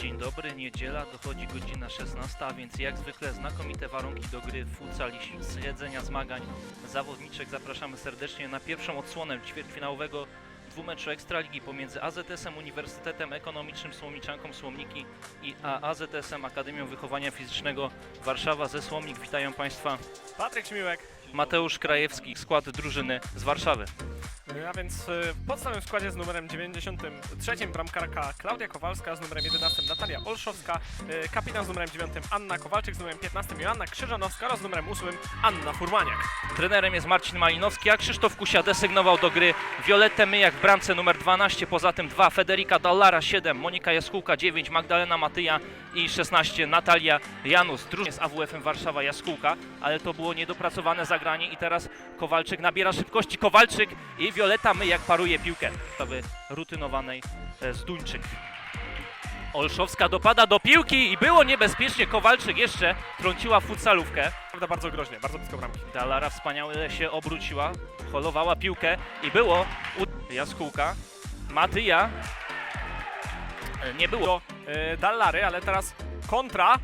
Dzień dobry, niedziela, dochodzi godzina 16, a więc jak zwykle znakomite warunki do gry futsal i śledzenia zmagań zawodniczek. Zapraszamy serdecznie na pierwszą odsłonę ćwierćfinałowego dwumeczu Ekstraligi pomiędzy AZS-em Uniwersytetem Ekonomicznym Słomiczanką Słomniki i AZS-em Akademią Wychowania Fizycznego Warszawa ze Słomnik. Witają Państwa Patryk Śmiłek, Mateusz Krajewski, skład drużyny z Warszawy. A więc y, w podstawowym składzie z numerem 93 bramkarka Klaudia Kowalska, z numerem 11 Natalia Olszowska, y, kapitan z numerem 9 Anna Kowalczyk, z numerem 15 Joanna Krzyżanowska oraz z numerem 8 Anna Furmaniak. Trenerem jest Marcin Malinowski, a Krzysztof Kusia desygnował do gry Violettę Myjak w bramce numer 12, poza tym 2 Federika Dallara 7, Monika Jaskółka 9, Magdalena Matyja i 16 Natalia Janus. Drużyna z AWF-em Warszawa Jaskółka, ale to było niedopracowane zagranie i teraz Kowalczyk nabiera szybkości. Kowalczyk i Violeta Myjak paruje piłkę. Sprawy rutynowanej e, z Duńczyk. Olszowska dopada do piłki i było niebezpiecznie. Kowalczyk jeszcze trąciła futsalówkę. Prawda bardzo groźnie, bardzo blisko bramki. Dalara wspaniale się obróciła, holowała piłkę i było u... Jaskółka, Matyja, E, nie było. Y, Dallary, ale teraz kontra.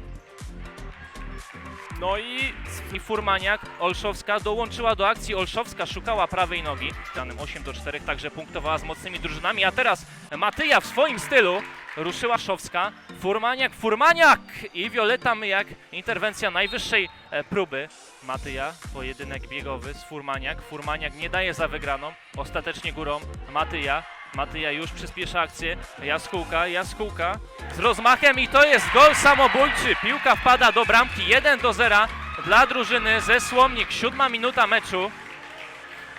No i I Furmaniak, Olszowska dołączyła do akcji. Olszowska szukała prawej nogi. Danym 8 do 4, także punktowała z mocnymi drużynami. A teraz Matyja w swoim stylu ruszyła Szowska. Furmaniak, Furmaniak i Violeta Myjak. Interwencja najwyższej e, próby. Matyja, pojedynek biegowy z Furmaniak. Furmaniak nie daje za wygraną. Ostatecznie górą Matyja. Matyja już przyspiesza akcję. Jaskółka, Jaskółka z rozmachem i to jest gol samobójczy. Piłka wpada do bramki 1 do 0 dla drużyny ze Słomnik. Siódma minuta meczu.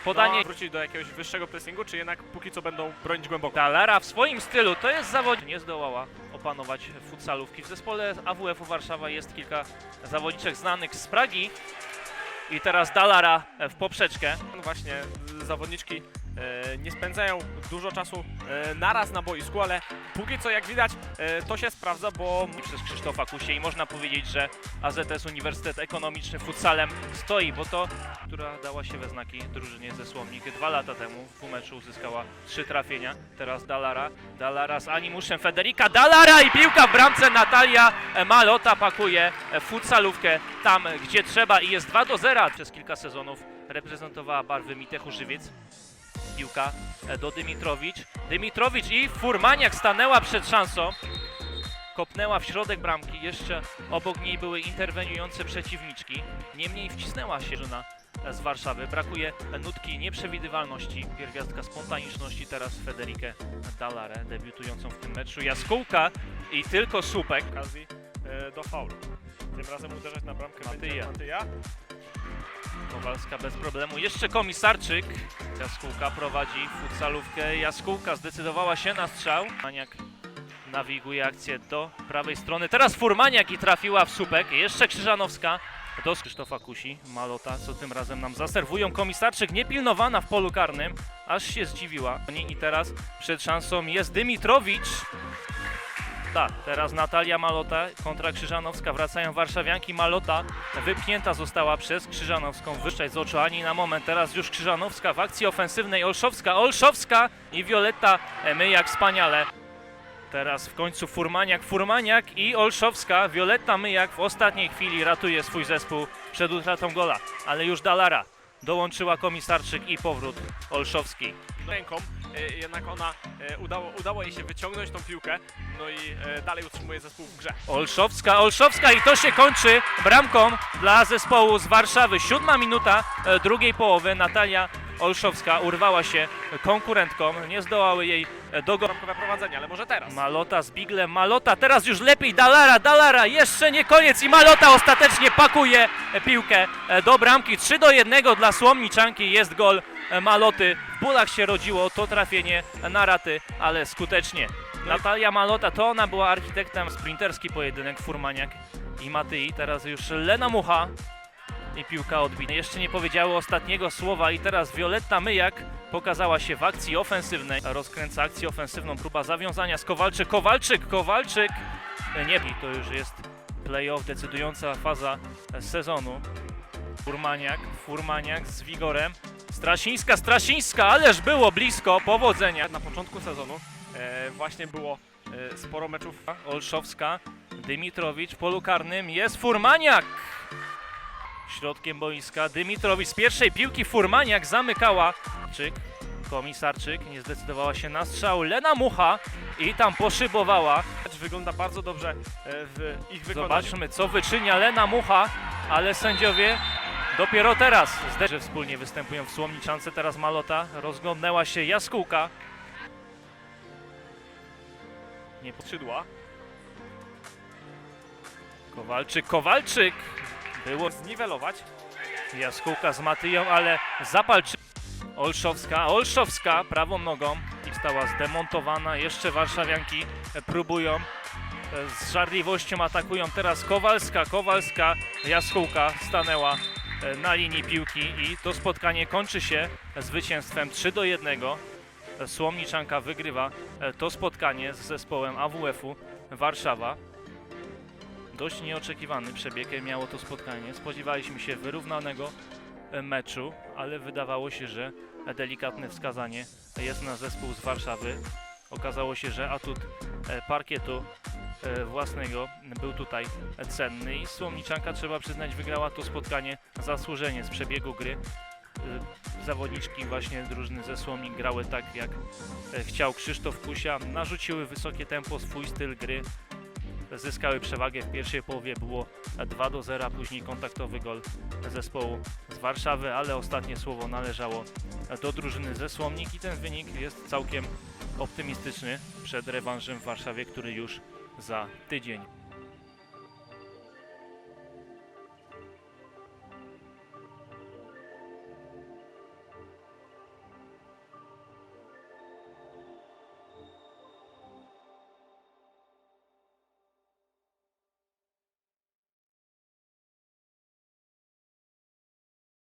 Podanie no, wrócić do jakiegoś wyższego pressingu, czy jednak póki co będą bronić głęboko? Dalara w swoim stylu. To jest zawodnik. Nie zdołała opanować futsalówki. W zespole AWF-u Warszawa jest kilka zawodniczek znanych z Pragi. I teraz Dalara w poprzeczkę. No Właśnie zawodniczki nie spędzają dużo czasu e, naraz na boisku, ale póki co jak widać e, to się sprawdza, bo przez Krzysztofa Kusie i można powiedzieć, że AZS Uniwersytet Ekonomiczny futsalem stoi, bo to, która dała się we znaki drużynie ze Słomnik dwa lata temu w meczu uzyskała trzy trafienia, teraz Dalara, Dalara z animuszem Federika, Dalara i piłka w bramce, Natalia Malota pakuje futsalówkę tam, gdzie trzeba i jest 2 do 0. Przez kilka sezonów reprezentowała barwy Mitechu Żywiec. Piłka e, do Dymitrowicz. Dymitrowicz i Furmaniak stanęła przed szansą kopnęła w środek bramki, jeszcze obok niej były interweniujące przeciwniczki. Niemniej wcisnęła się żona z Warszawy. Brakuje nutki nieprzewidywalności, pierwiastka spontaniczności. Teraz Federikę Dalarę, debiutującą w tym meczu. Jaskółka i tylko słupek. okazji e, do faulu. Tym razem uderzać na bramkę Matyja. Matyja. Kowalska bez problemu. Jeszcze komisarczyk. Jaskółka prowadzi futsalówkę. Jaskółka zdecydowała się na strzał. Maniak nawiguje akcję do prawej strony. Teraz Furmaniak i trafiła w słupek. Jeszcze Krzyżanowska do Krzysztofa Kusi. Malota, co tym razem nam zaserwują. Komisarczyk niepilnowana w polu karnym. Aż się zdziwiła. I teraz przed szansą jest Dymitrowicz. Tak, teraz Natalia Malota kontra Krzyżanowska. Wracają warszawianki. Malota wypchnięta została przez Krzyżanowską. Wyszczać z oczu ani na moment. Teraz już Krzyżanowska w akcji ofensywnej. Olszowska, Olszowska i Violetta Myjak wspaniale. Teraz w końcu Furmaniak, Furmaniak i Olszowska. Violetta Myjak w ostatniej chwili ratuje swój zespół przed utratą gola. Ale już Dalara dołączyła komisarczyk i powrót Olszowskiej. Ręką, e, jednak ona e, udało, udało jej się wyciągnąć tą piłkę, no i e, dalej utrzymuje zespół w grze. Olszowska, Olszowska i to się kończy bramką dla zespołu z Warszawy. Siódma minuta e, drugiej połowy. Natalia Olszowska urwała się konkurentkom. Nie zdołały jej dogonić. Prowadzenie, ale może teraz. Malota z Biglem, Malota teraz już lepiej, Dalara, Dalara, jeszcze nie koniec i Malota ostatecznie pakuje piłkę do bramki. 3 do 1 dla Słomniczanki, jest gol Maloty. W bólach się rodziło to trafienie na raty, ale skutecznie. Natalia Malota, to ona była architektem. Sprinterski pojedynek, Furmaniak i Matyi. Teraz już Lena Mucha i piłka odbita. Jeszcze nie powiedziały ostatniego słowa i teraz Violetta Myjak pokazała się w akcji ofensywnej. Rozkręca akcję ofensywną, próba zawiązania z Kowalczyk. Kowalczyk, Kowalczyk! Nie, to już jest playoff, decydująca faza sezonu. Furmaniak, Furmaniak z Wigorem. Strasińska, Strasińska, ależ było blisko, powodzenia. Na początku sezonu e, właśnie było e, sporo meczów. Olszowska, Dymitrowicz w polu karnym, jest Furmaniak! Środkiem boiska Dymitrowicz z pierwszej piłki Furmaniak zamykała. Czyk, komisarczyk nie zdecydowała się na strzał. Lena Mucha i tam poszybowała. Wygląda bardzo dobrze e, w ich wykonaniu. Zobaczmy co wyczynia Lena Mucha, ale sędziowie dopiero teraz zderzy wspólnie występują w Słomniczance. Teraz Malota rozglądnęła się Jaskółka. Nie Skrzydła. Kowalczyk, Kowalczyk! Było Zniwelować. Jaskółka z Matyją, ale zapalczy. Olszowska, Olszowska prawą nogą i została zdemontowana. Jeszcze warszawianki próbują. Z żarliwością atakują teraz Kowalska, Kowalska, Jaskółka stanęła e, na linii piłki i to spotkanie kończy się zwycięstwem 3 do 1. E, Słomniczanka wygrywa e, to spotkanie z zespołem AWF-u Warszawa. Dość nieoczekiwany przebieg miało to spotkanie. Spodziewaliśmy się wyrównanego e, meczu, ale wydawało się, że delikatne wskazanie jest na zespół z Warszawy. Okazało się, że atut e, parkietu e, własnego był tutaj cenny i Słomniczanka, trzeba przyznać, wygrała to spotkanie zasłużenie z przebiegu gry. E, Zawodniczki właśnie drużyny ze Słomnik grały tak, jak e, chciał Krzysztof Kusia. Narzuciły wysokie tempo, swój styl gry zyskały przewagę w pierwszej połowie było 2 do 0, a później kontaktowy gol zespołu z Warszawy, ale ostatnie słowo należało do drużyny ze Słomnik i ten wynik jest całkiem optymistyczny przed rewanżem w Warszawie, który już za tydzień.